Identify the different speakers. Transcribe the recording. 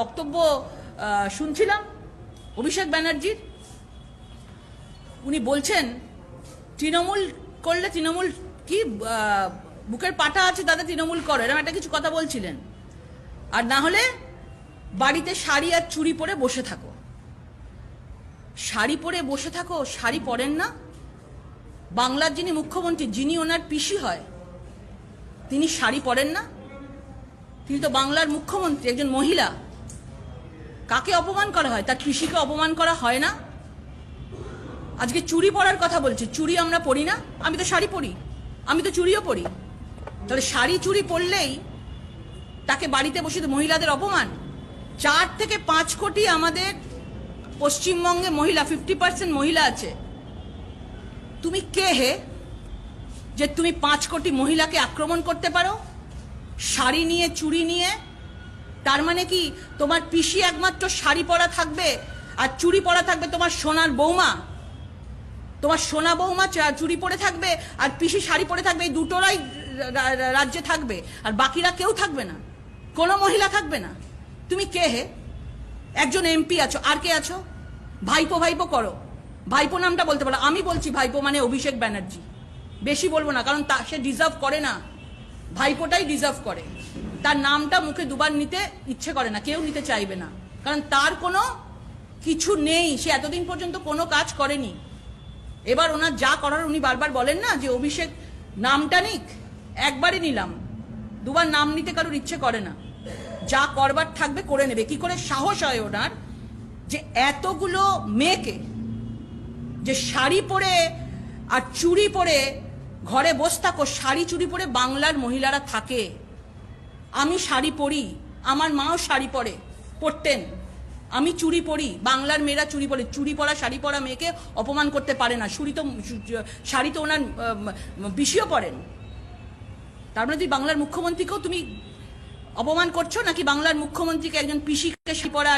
Speaker 1: বক্তব্য শুনছিলাম অভিষেক ব্যানার্জির। উনি বলছেন, তৃণমূল করলে তৃণমূল কি বুকের পাটা আছে তাদের তৃণমূল করে? এরকম একটা কিছু কথা বলছিলেন। আর না হলে বাড়িতে শাড়ি আর চুড়ি পরে বসে থাকো। শাড়ি পরে বসে থাকো, শাড়ি পরেন না। বাংলার যিনি মুখ্যমন্ত্রী, যিনি ওনার পিসি হয়, তিনি শাড়ি পরেন না। তিনি তো বাংলার মুখ্যমন্ত্রী, একজন মহিলা। কাকে অপমান করা হয়? তার কৃষিকে অপমান করা হয় না? আজকে চুড়ি পরার কথা বলছি। চুড়ি আমরা পরি না? আমি তো শাড়ি পরি। আমি তো চুরিও পরি। তাহলে শাড়ি চুরি পরলেই তাকে বাড়িতে বসে মহিলাদের অপমান? চার থেকে পাঁচ কোটি আমাদের পশ্চিমবঙ্গে মহিলা ফিফটি পার্সেন্ট মহিলা আছে। তুমি কে হে যে তুমি পাঁচ কোটি মহিলাকে আক্রমণ করতে পারো? শাড়ি নিয়ে চুড়ি নিয়ে তার মানে কি? তোমার পিসি একমাত্র শাড়ি পরা থাকবে আর চুড়ি পরা থাকবে তোমার সোনার বৌমা। তোমার সোনা বৌমা চা- চুড়ি পরে থাকবে আর পিসি শাড়ি পরে থাকবে, এই দুটোরাই রাজ্যে থাকবে আর বাকিরা কেউ থাকবে না। কোনো মহিলা থাকবে না। তুমি কে হে? একজন এমপি আছো। আর কে আছো? ভাইপো ভাইপো করো। ভাইপো নামটা বলতে পারো। আমি বলছি ভাইপো মানে অভিষেক ব্যানার্জি। বেশি বলব না, কারণ তা, সে ডিজার্ভ করে না। ভাইপোটাই ডিজার্ভ করে। তার নামটা মুখে দুবার নিতে ইচ্ছে করে না, কেউ নিতে চাইবে না। কারণ তার কোনো কিছু নেই, সে এতদিন পর্যন্ত কোনো কাজ করেনি। এবার ওনার যা করার উনি বারবার বলেন না যে, অভিষেক, নামটা নিক, একবারই নিলাম। দুবার নাম নিতে কারোর ইচ্ছে করে না। যা করবার থাকবে করে নেবে। কি করে সাহস হয় ওনার যে এতগুলো মেয়েকে যে শাড়ি পরে আর চুড়ি পরে ঘরে বস থাকো, শাড়ি চুরি পরে বাংলার মহিলারা থাকে। আমি শাড়ি পরি, আমার মাও শাড়ি পরে, পরতেন। আমি চুরি পরি, বাংলার মেয়েরা চুরি পরে, চুরি পরা, শাড়ি পরা মেয়েকে অপমান করতে পারে না। শাড়ি তো শাড়ি তো ওনার বিষিও পরেন। তার মানে তুই বাংলার মুখ্যমন্ত্রীকেও তুমি অপমান করছ, নাকি বাংলার মুখ্যমন্ত্রীকে একজন পিসিকে শাড়ি পরা